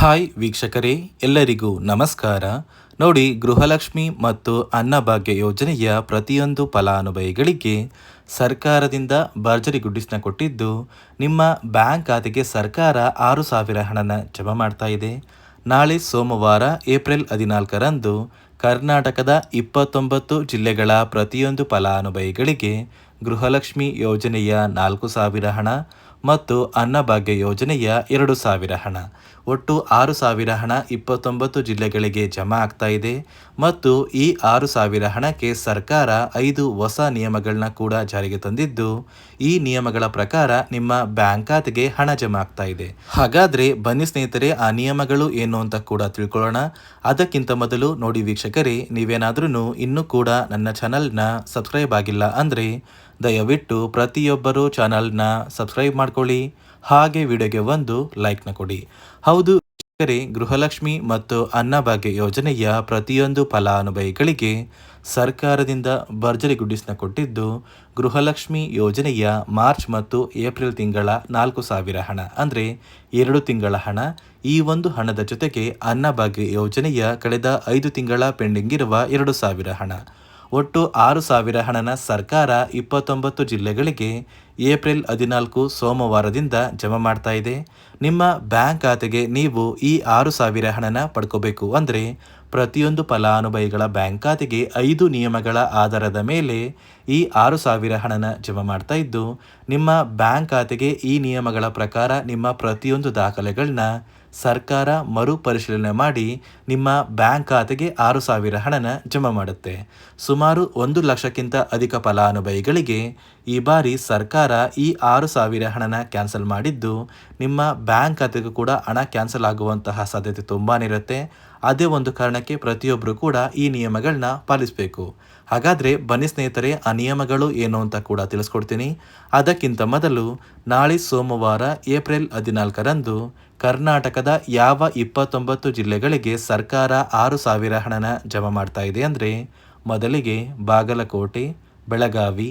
Hi ವೀಕ್ಷಕರೇ, ಎಲ್ಲರಿಗೂ ನಮಸ್ಕಾರ. ನೋಡಿ, ಗೃಹಲಕ್ಷ್ಮಿ ಮತ್ತು ಅನ್ನಭಾಗ್ಯ ಯೋಜನೆಯ ಪ್ರತಿಯೊಂದು ಫಲಾನುಭವಿಗಳಿಗೆ ಸರ್ಕಾರದಿಂದ ಭರ್ಜರಿ ಗುಡ್ಡಿಸ್ನ ಕೊಟ್ಟಿದ್ದು, ನಿಮ್ಮ ಬ್ಯಾಂಕ್ ಖಾತೆಗೆ ಸರ್ಕಾರ ಆರು ಸಾವಿರ ಹಣನ ಜಮಾ ಮಾಡ್ತಾ ಇದೆ. ನಾಳೆ ಸೋಮವಾರ, ಏಪ್ರಿಲ್ ಹದಿನಾಲ್ಕರಂದು ಕರ್ನಾಟಕದ ಇಪ್ಪತ್ತೊಂಬತ್ತು ಜಿಲ್ಲೆಗಳ ಪ್ರತಿಯೊಂದು ಫಲಾನುಭವಿಗಳಿಗೆ ಗೃಹಲಕ್ಷ್ಮಿ ಯೋಜನೆಯ ನಾಲ್ಕು ಸಾವಿರ ಹಣ ಮತ್ತು ಅನ್ನಭಾಗ್ಯ ಯೋಜನೆಯ ಎರಡು ಸಾವಿರ ಹಣ. ಒಟ್ಟು ಆರು ಸಾವಿರ ಹಣ ಇಪ್ಪತ್ತೊಂಬತ್ತು ಜಿಲ್ಲೆಗಳಿಗೆ ಜಮಾ ಆಗ್ತಾ ಇದೆ. ಮತ್ತು ಈ ಆರು ಸಾವಿರ ಹಣಕ್ಕೆ ಸರ್ಕಾರ ಐದು ಹೊಸ ನಿಯಮಗಳನ್ನ ಕೂಡ ಜಾರಿಗೆ ತಂದಿದ್ದು, ಈ ನಿಯಮಗಳ ಪ್ರಕಾರ ನಿಮ್ಮ ಬ್ಯಾಂಕ್ ಖಾತೆಗೆ ಹಣ ಜಮಾ ಆಗ್ತಾ ಇದೆ. ಹಾಗಾದ್ರೆ ಬನ್ನಿ ಸ್ನೇಹಿತರೆ, ಆ ನಿಯಮಗಳು ಏನು ಅಂತ ಕೂಡ ತಿಳ್ಕೊಳ್ಳೋಣ. ಅದಕ್ಕಿಂತ ಮೊದಲು ನೋಡಿ ವೀಕ್ಷಕರೇ ನೀವೇನಾದ್ರೂ ಇನ್ನೂ ಕೂಡ ನನ್ನ ಚಾನಲ್ನ ಸಬ್ಸ್ಕ್ರೈಬ್ ಆಗಿಲ್ಲ ಅಂದರೆ ದಯವಿಟ್ಟು ಪ್ರತಿಯೊಬ್ಬರು ಚಾನಲ್ನ ಸಬ್ಸ್ಕ್ರೈಬ್ ಮಾಡ್ಕೊಳ್ಳಿ. ಹಾಗೆ ವಿಡಿಯೋಗೆ ಒಂದು ಲೈಕ್ನ ಕೊಡಿ. ಹೌದು ಗೃಹಲಕ್ಷ್ಮಿ ಮತ್ತು ಅನ್ನಭಾಗ್ಯ ಯೋಜನೆಯ ಪ್ರತಿಯೊಂದು ಫಲಾನುಭವಿಗಳಿಗೆ ಸರ್ಕಾರದಿಂದ ಭರ್ಜರಿ ಗುಡ್ಡಿಸ್ನ ಕೊಟ್ಟಿದ್ದು, ಗೃಹಲಕ್ಷ್ಮಿ ಯೋಜನೆಯ ಮಾರ್ಚ್ ಮತ್ತು ಏಪ್ರಿಲ್ ತಿಂಗಳ ನಾಲ್ಕು ಸಾವಿರ ಹಣ. ಅಂದರೆ ಎರಡು ತಿಂಗಳ ಹಣ. ಈ ಒಂದು ಹಣದ ಜೊತೆಗೆ ಅನ್ನಭಾಗ್ಯ ಯೋಜನೆಯ ಕಳೆದ ಐದು ತಿಂಗಳ ಪೆಂಡಿಂಗ್ ಇರುವ ಎರಡು ಸಾವಿರ ಹಣ. ಒಟ್ಟು ಆರು ಸಾವಿರ ಹಣನ ಸರ್ಕಾರ ಇಪ್ಪತ್ತೊಂಬತ್ತು ಜಿಲ್ಲೆಗಳಿಗೆ ಏಪ್ರಿಲ್ ಹದಿನಾಲ್ಕು ಸೋಮವಾರದಿಂದ ಜಮಾ ಮಾಡ್ತಾ ಇದೆ. ನಿಮ್ಮ ಬ್ಯಾಂಕ್ ಖಾತೆಗೆ ನೀವು ಈ ಆರು ಸಾವಿರ ಹಣನ ಪಡ್ಕೋಬೇಕು ಅಂದರೆ ಪ್ರತಿಯೊಂದು ಫಲಾನುಭವಿಗಳ ಬ್ಯಾಂಕ್ ಖಾತೆಗೆ ಐದು ನಿಯಮಗಳ ಆಧಾರದ ಮೇಲೆ ಈ ಆರು ಸಾವಿರ ಹಣನ ಜಮಾ ಮಾಡ್ತಾ ಇದ್ದು, ನಿಮ್ಮ ಬ್ಯಾಂಕ್ ಖಾತೆಗೆ ಈ ನಿಯಮಗಳ ಪ್ರಕಾರ ನಿಮ್ಮ ಪ್ರತಿಯೊಂದು ದಾಖಲೆಗಳನ್ನ ಸರ್ಕಾರ ಮರುಪರಿಶೀಲನೆ ಮಾಡಿ ನಿಮ್ಮ ಬ್ಯಾಂಕ್ ಖಾತೆಗೆ ಆರು ಸಾವಿರ ಹಣನ ಜಮಾ ಮಾಡುತ್ತೆ. ಸುಮಾರು ಒಂದು ಲಕ್ಷಕ್ಕಿಂತ ಅಧಿಕ ಫಲಾನುಭವಿಗಳಿಗೆ ಈ ಬಾರಿ ಸರ್ಕಾರ ಈ ಆರು ಸಾವಿರ ಹಣನ ಕ್ಯಾನ್ಸಲ್ ಮಾಡಿದ್ದು, ನಿಮ್ಮ ಬ್ಯಾಂಕ್ ಖಾತೆಗೂ ಕೂಡ ಹಣ ಕ್ಯಾನ್ಸಲ್ ಆಗುವಂತಹ ಸಾಧ್ಯತೆ ತುಂಬಾ ಇರುತ್ತೆ. ಅದೇ ಒಂದು ಕಾರಣಕ್ಕೆ ಪ್ರತಿಯೊಬ್ಬರು ಕೂಡ ಈ ನಿಯಮಗಳನ್ನ ಪಾಲಿಸಬೇಕು. ಹಾಗಾದರೆ ಬನ್ನಿ ಸ್ನೇಹಿತರೆ, ಆ ನಿಯಮಗಳು ಏನು ಅಂತ ಕೂಡ ತಿಳಿಸ್ಕೊಡ್ತೀನಿ. ಅದಕ್ಕಿಂತ ಮೊದಲು ನಾಳೆ ಸೋಮವಾರ ಏಪ್ರಿಲ್ ಹದಿನಾಲ್ಕರಂದು ಕರ್ನಾಟಕದ ಯಾವ ಇಪ್ಪತ್ತೊಂಬತ್ತು ಜಿಲ್ಲೆಗಳಿಗೆ ಸರ್ಕಾರ ಆರು ಸಾವಿರ ಹಣನ ಜಮಾ ಮಾಡ್ತಾ ಇದೆ ಅಂದರೆ, ಮೊದಲಿಗೆ ಬಾಗಲಕೋಟೆ, ಬೆಳಗಾವಿ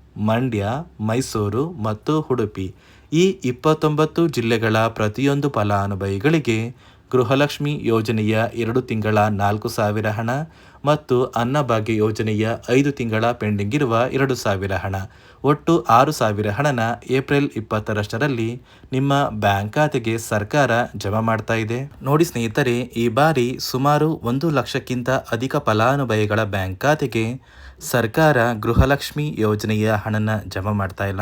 ಮಂಡ್ಯ ಮೈಸೂರು ಮತ್ತು ಉಡುಪಿ ಈ ಇಪ್ಪತ್ತೊಂಬತ್ತು ಜಿಲ್ಲೆಗಳ ಪ್ರತಿಯೊಂದು ಫಲಾನುಭವಿಗಳಿಗೆ ಗೃಹಲಕ್ಷ್ಮಿ ಯೋಜನೆಯ ಎರಡು ತಿಂಗಳ ನಾಲ್ಕು ಸಾವಿರ ಹಣ ಮತ್ತು ಅನ್ನಭಾಗ್ಯ ಯೋಜನೆಯ ಐದು ತಿಂಗಳ ಪೆಂಡಿಂಗ್ ಇರುವ ಎರಡು ಸಾವಿರ ಹಣ. ಒಟ್ಟು ಆರು ಸಾವಿರ ಹಣನ ಏಪ್ರಿಲ್ ಇಪ್ಪತ್ತರಷ್ಟರಲ್ಲಿ ನಿಮ್ಮ ಬ್ಯಾಂಕ್ ಖಾತೆಗೆ ಸರ್ಕಾರ ಜಮಾ ಮಾಡ್ತಾ ಇದೆ. ನೋಡಿ ಸ್ನೇಹಿತರೆ, ಈ ಬಾರಿ ಸುಮಾರು ಒಂದು ಲಕ್ಷಕ್ಕಿಂತ ಅಧಿಕ ಫಲಾನುಭವಿಗಳ ಬ್ಯಾಂಕ್ ಖಾತೆಗೆ ಸರ್ಕಾರ ಗೃಹಲಕ್ಷ್ಮಿ ಯೋಜನೆಯ ಹಣನ ಜಮಾ ಮಾಡ್ತಾ ಇಲ್ಲ.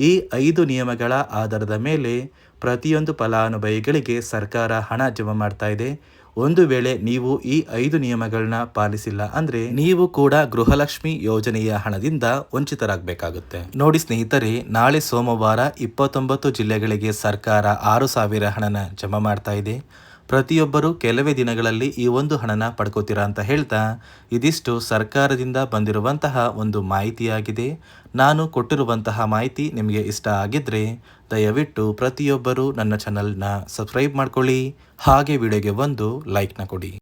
ಈ ಐದು ನಿಯಮಗಳ ಆಧಾರದ ಮೇಲೆ ಪ್ರತಿಯೊಂದು ಫಲಾನುಭವಿಗಳಿಗೆ ಸರ್ಕಾರ ಹಣ ಜಮಾ ಮಾಡ್ತಾ ಇದೆ. ಒಂದು ವೇಳೆ ನೀವು ಈ ಐದು ನಿಯಮಗಳನ್ನ ಪಾಲಿಸಿಲ್ಲ ಅಂದ್ರೆ ನೀವು ಕೂಡ ಗೃಹಲಕ್ಷ್ಮಿ ಯೋಜನೆಯ ಹಣದಿಂದ ವಂಚಿತರಾಗಬೇಕಾಗುತ್ತೆ. ನೋಡಿ ಸ್ನೇಹಿತರೆ, ನಾಳೆ ಸೋಮವಾರ ಇಪ್ಪತ್ತೊಂಬತ್ತು ಜಿಲ್ಲೆಗಳಿಗೆ ಸರ್ಕಾರ ಆರು ಸಾವಿರ ಹಣನ ಜಮಾ ಮಾಡ್ತಾ ಇದೆ. ಪ್ರತಿಯೊಬ್ಬರು ಕೆಲವೇ ದಿನಗಳಲ್ಲಿ ಈ ಒಂದು ಹಣನ ಪಡ್ಕೋತೀರಾ ಅಂತ ಹೇಳ್ತಾ ಇದಿಷ್ಟು ಸರ್ಕಾರದಿಂದ ಬಂದಿರುವಂತಹ ಒಂದು ಮಾಹಿತಿಯಾಗಿದೆ. ನಾನು ಕೊಟ್ಟಿರುವಂತಹ ಮಾಹಿತಿ ನಿಮಗೆ ಇಷ್ಟ ಆಗಿದ್ರೆ ದಯವಿಟ್ಟು ಪ್ರತಿಯೊಬ್ಬರೂ ನನ್ನ ಚಾನಲ್ನ ಸಬ್ಸ್ಕ್ರೈಬ್ ಮಾಡ್ಕೊಳ್ಳಿ. ಹಾಗೆ ವಿಡಿಯೋಗೆ ಒಂದು ಲೈಕ್ನ ಕೊಡಿ.